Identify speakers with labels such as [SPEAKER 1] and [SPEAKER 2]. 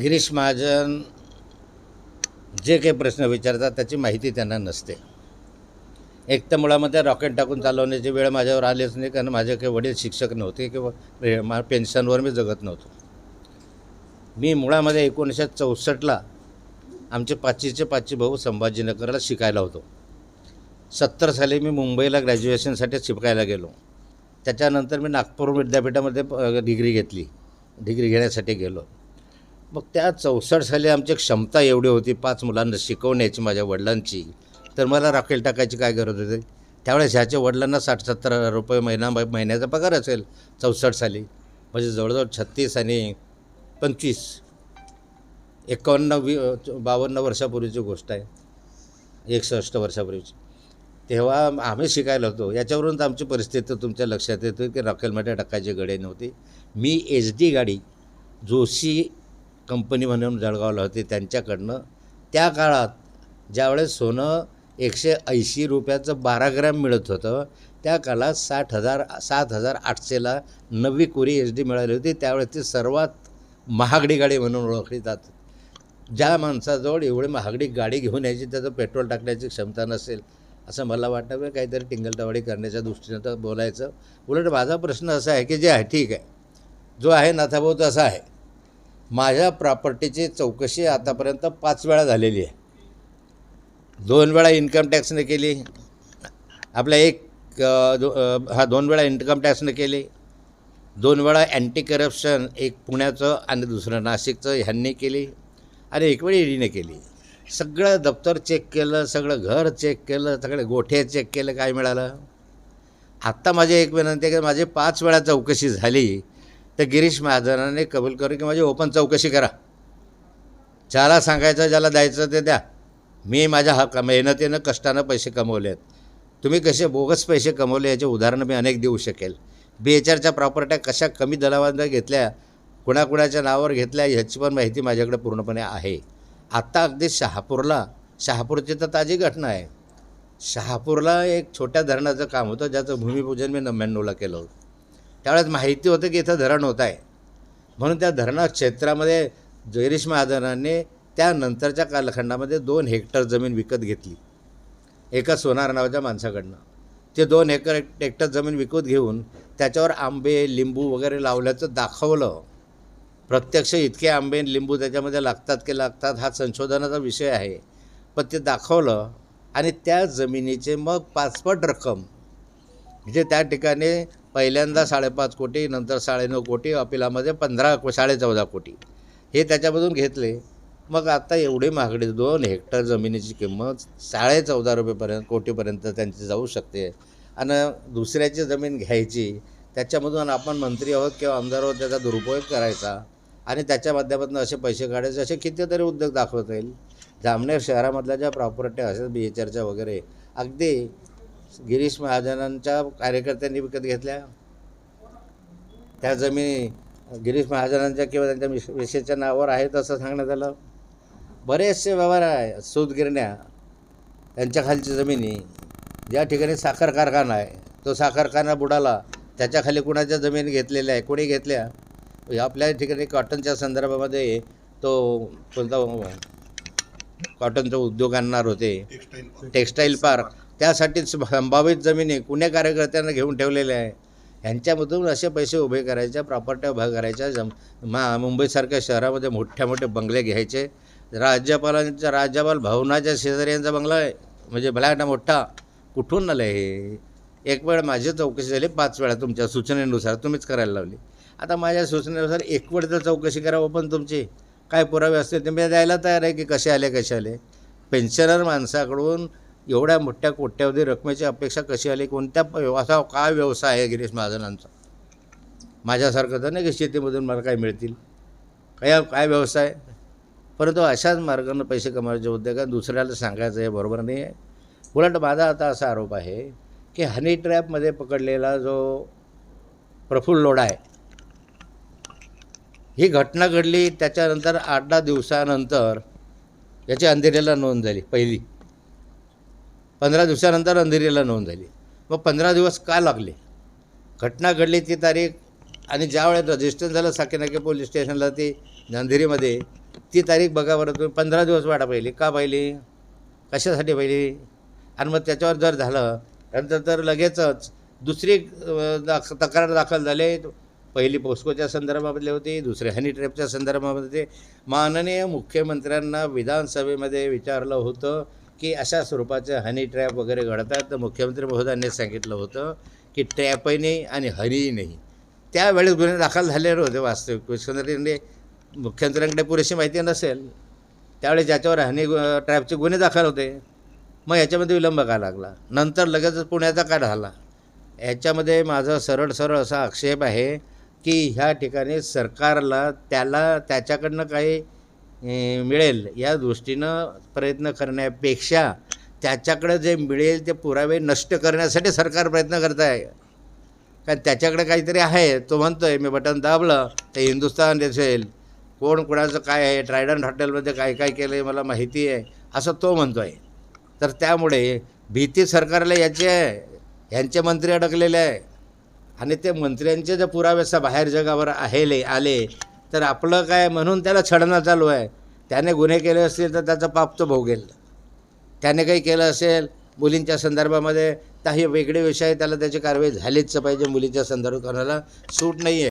[SPEAKER 1] गिरीश महाजन जे काही प्रश्न विचारतात त्याची माहिती त्यांना नसते. एक तर मुळामध्ये रॉकेट टाकून चालवण्याची वेळ माझ्यावर आलीच नाही कारण माझे काही वडील शिक्षक नव्हते किंवा मा पेन्शनवर मी जगत नव्हतो. मी मुळामध्ये एकोणीसशे चौसष्टला आमचे पाचीचे पाचशे भाऊ संभाजीनगरला शिकायला होतो. सत्तर साली मी मुंबईला ग्रॅज्युएशनसाठी शिकायला गेलो. त्याच्यानंतर मी नागपूर विद्यापीठामध्ये डिग्री घेतली. डिग्री घेण्यासाठी गेलो. मग त्या चौसष्ट साली आमची क्षमता एवढी होती पाच मुलांना शिकवण्याची माझ्या वडिलांची. तर मला राखेल टाकायची काय गरज होती? त्यावेळेस ह्याच्या वडिलांना साठ सत्तर हजार रुपये महिना महिन्याचा पगार असेल चौसष्ट साली. म्हणजे जवळजवळ छत्तीस आणि पंचवीस. एकावन्न वी बावन्न वर्षापूर्वीची गोष्ट आहे. एकसष्ट वर्षापूर्वीची. तेव्हा आम्ही शिकायला होतो. याच्यावरून तर आमची परिस्थिती तुमच्या लक्षात येते की राखेलमध्ये टाकायची गडे नव्हती. मी एच डी गाडी जोशी कंपनी म्हणून जळगावला होती त्यांच्याकडनं. त्या काळात ज्यावेळेस सोनं एकशे ऐंशी रुपयाचं बारा ग्रॅम मिळत होतं त्या काळात साठ हजार सात हजार आठशेला नवी कोरी एच डी मिळाली होती. त्यावेळेस ती सर्वात महागडी गाडी म्हणून ओळखली जात ज्या माणसाजवळ एवढी महागडी गाडी घेऊन यायची त्याचं पेट्रोल टाकण्याची क्षमता नसेल असं मला वाटतं. की काहीतरी टिंगलटावाडी करण्याच्या दृष्टीनं तर बोलायचं. उलट माझा प्रश्न असा आहे की जे आहे ठीक आहे. जो आहे नाथाभाऊ तसा आहे. माझ्या प्रॉपर्टीची चौकशी आतापर्यंत पाच वेळा झालेली आहे. दोन वेळा इन्कम टॅक्सने केली. आपल्या एक दो हा दोन वेळा इन्कम टॅक्सने केली. दोन वेळा अँटी करप्शन एक पुण्याचं आणि दुसरं नाशिकचं ह्यांनी केली आणि एक वेळ ईडीने केली. सगळं दप्तर चेक केलं सगळं घर चेक केलं सगळे गोठे चेक केलं काय मिळालं? आत्ता माझी एक विनंती आहे की माझी पाच वेळा चौकशी झाली. तर गिरीश महाजनाने कबूल करू की माझी ओपन चौकशी करा. ज्याला सांगायचं ज्याला द्यायचं ते द्या. मी माझ्या हक्क मेहनतीनं कष्टानं पैसे कमवले आहेत तुम्ही कसे बोगस पैसे कमवले याचे उदाहरणं मी अनेक देऊ शकेल. बी एच आरच्या प्रॉपर्ट्या कशा कमी दरावर घेतल्या कुणाकुणाच्या नावावर घेतल्या ह्याची पण माहिती माझ्याकडे पूर्णपणे आहे. आत्ता अगदी शहापूरला शहापूरची तर ताजी घटना आहे. शहापूरला एक छोट्या धरणाचं काम होतं ज्याचं भूमिपूजन मी नव्याण्णवला केलं होतं. त्यावेळेस माहिती होतं की इथं धरण होत आहे. म्हणून त्या धरणा क्षेत्रामध्ये जयरीश महाजनांनी त्यानंतरच्या कालखंडामध्ये दोन हेक्टर जमीन विकत घेतली. एका सोनार नावाच्या माणसाकडनं. ते दोन एकर हेक्टर जमीन विकत घेऊन त्याच्यावर आंबे लिंबू वगैरे लावल्याचं दाखवलं. प्रत्यक्ष इतके आंबे लिंबू त्याच्यामध्ये लागतात की लागतात हा संशोधनाचा विषय आहे. पण ते दाखवलं आणि त्या जमिनीचे मग पाचपट रक्कम. म्हणजे त्या ठिकाणी पहिल्यांदा साडेपाच कोटी नंतर साडेनऊ कोटी अपिलामध्ये पंधरा को साडेचौदा कोटी. हे त्याच्यामधून घेतले. मग आता एवढी महागडी दोन हेक्टर जमिनीची किंमत साडेचौदा रुपयेपर्यंत कोटीपर्यंत त्यांची जाऊ शकते. आणि दुसऱ्याची जमीन घ्यायची त्याच्यामधून आपण मंत्री आहोत किंवा आमदार आहोत त्याचा दुरुपयोग करायचा. आणि त्याच्या माध्यमातून असे पैसे काढायचे असे कितीतरी उद्योग दाखवता येईल. जामनेर शहरामधल्या ज्या प्रॉपर्ट्या असतात बी एच आरच्या वगैरे अगदी गिरीश महाजनांच्या कार्यकर्त्यांनी विकत घेतल्या. त्या जमिनी गिरीश महाजनांच्या किंवा त्यांच्या मिश मिसेसच्या नावावर आहेत असं सांगण्यात आलं. बरेचसे व्यवहार आहे सूतगिरण्या त्यांच्या खालची जमिनी. ज्या ठिकाणी साखर कारखाना आहे तो साखर कारखाना बुडाला त्याच्याखाली कुणाच्या जमीन घेतलेल्या आहे कोणी घेतल्या? आपल्या ठिकाणी कॉटनच्या संदर्भामध्ये तो कोणता कॉटनचा उद्योग आणणार होते. टेक्स्टाईल पार्क त्यासाठीच संभावित जमिनी कुण्या कार्यकर्त्यांना घेऊन ठेवलेल्या आहे? ह्यांच्यामधून असे पैसे उभे करायच्या प्रॉपर्ट्या उभ्या करायच्या जम मा मुंबईसारख्या शहरामध्ये मोठ्या मोठे बंगले घ्यायचे. राज्यपालांच्या राज्यपाल भवनाच्या शेजारी यांचा बंगला आहे. म्हणजे भला मोठा कुठून आलं हे? एक वेळ माझी चौकशी झाली पाच वेळा तुमच्या सूचनेनुसार तुम्हीच करायला लावली. आता माझ्या सूचनेनुसार एक वेळ तर चौकशी करावं पण तुमची. काय पुरावे असतील ते मी द्यायला तयार आहे की कसे आले कसे आले? पेन्शनर माणसाकडून एवढ्या मोठ्या कोट्यावधी रकमेची अपेक्षा कशी आली? कोणत्या असा काय व्यवसाय आहे गिरीश महाजनांचा? माझ्यासारखं तर नाही की शेतीमधून मला काय मिळतील. काय काय व्यवसाय? परंतु अशाच मार्गानं पैसे कमवायचे होते का? दुसऱ्याला सांगायचं हे बरोबर नाही आहे उलट माझा आता असा आरोप आहे की हनी ट्रॅपमध्ये पकडलेला जो प्रफुल्ल लोढा आहे ही घटना घडली त्याच्यानंतर आठ दहा दिवसानंतर याची अंधेरीला नोंद झाली पहिली. पंधरा दिवसानंतर अंधेरीला नोंद झाली. मग पंधरा दिवस का लागले? घटना घडली ती तारीख आणि ज्या वेळेत रजिस्टर झालं साकेनाके पोलीस स्टेशनला ती अंधेरीमध्ये ती तारीख बघा बरं तुम्ही पंधरा दिवस वाटा पाहिली. का पाहिली? कशासाठी पाहिली? आणि मग त्याच्यावर जर झालं नंतर तर लगेचच दुसरी दाख तक्रार दाखल झाले. पहिली पोस्कोच्या संदर्भामधली होती दुसरी हनी ट्रॅपच्या संदर्भामध्ये माननीय मुख्यमंत्र्यांना विधानसभेमध्ये विचारलं होतं की अशा स्वरूपाचं हनी ट्रॅप वगैरे घडतात तर मुख्यमंत्री महोदयांनी सांगितलं होतं की ट्रॅपही नाही आणि हनीही नाही. त्यावेळेस गुन्हे दाखल झालेले होते वास्तविक. मुख्यमंत्र्यांनी मुख्यमंत्र्यांकडे पुरेशी माहिती नसेल त्यावेळेस ज्याच्यावर हनी ट्रॅपचे गुन्हे दाखल होते मग याच्यामध्ये विलंब का लागला? नंतर लगेचच पुण्याचा का झाला? याच्यामध्ये माझा सरळ सरळ असा आक्षेप आहे की ह्या ठिकाणी सरकारला त्याला त्याच्याकडनं काही मिळेल. या दृष्टीनं प्रयत्न करण्यापेक्षा त्याच्याकडं जे मिळेल ते पुरावे नष्ट करण्यासाठी सरकार प्रयत्न करत आहे कारण त्याच्याकडे काहीतरी आहे. तो म्हणतो आहे मी बटन दाबलं तर हिंदुस्तान दिसेल. कोण कोणाचं काय आहे? ट्रायडंट हॉटेलमध्ये काय काय केलं आहे मला माहिती आहे. असं तो म्हणतो आहे तर त्यामुळे भीती सरकारला याची आहे. ह्यांचे मंत्री अडकलेले आहे. आणि ते मंत्र्यांचे जर पुरावे बाहेर जगावर आहेले आले तर आपलं काय म्हणून त्याला छडणं चालू आहे. त्याने गुन्हे केले असतील तर त्याचं पाप तो भोगेल. त्याने काही केलं असेल मुलींच्या संदर्भामध्ये काही वेगळे विषय त्याला त्याची कारवाई झालीच पाहिजे मुलीच्या संदर्भात कोणाला सूट नाही आहे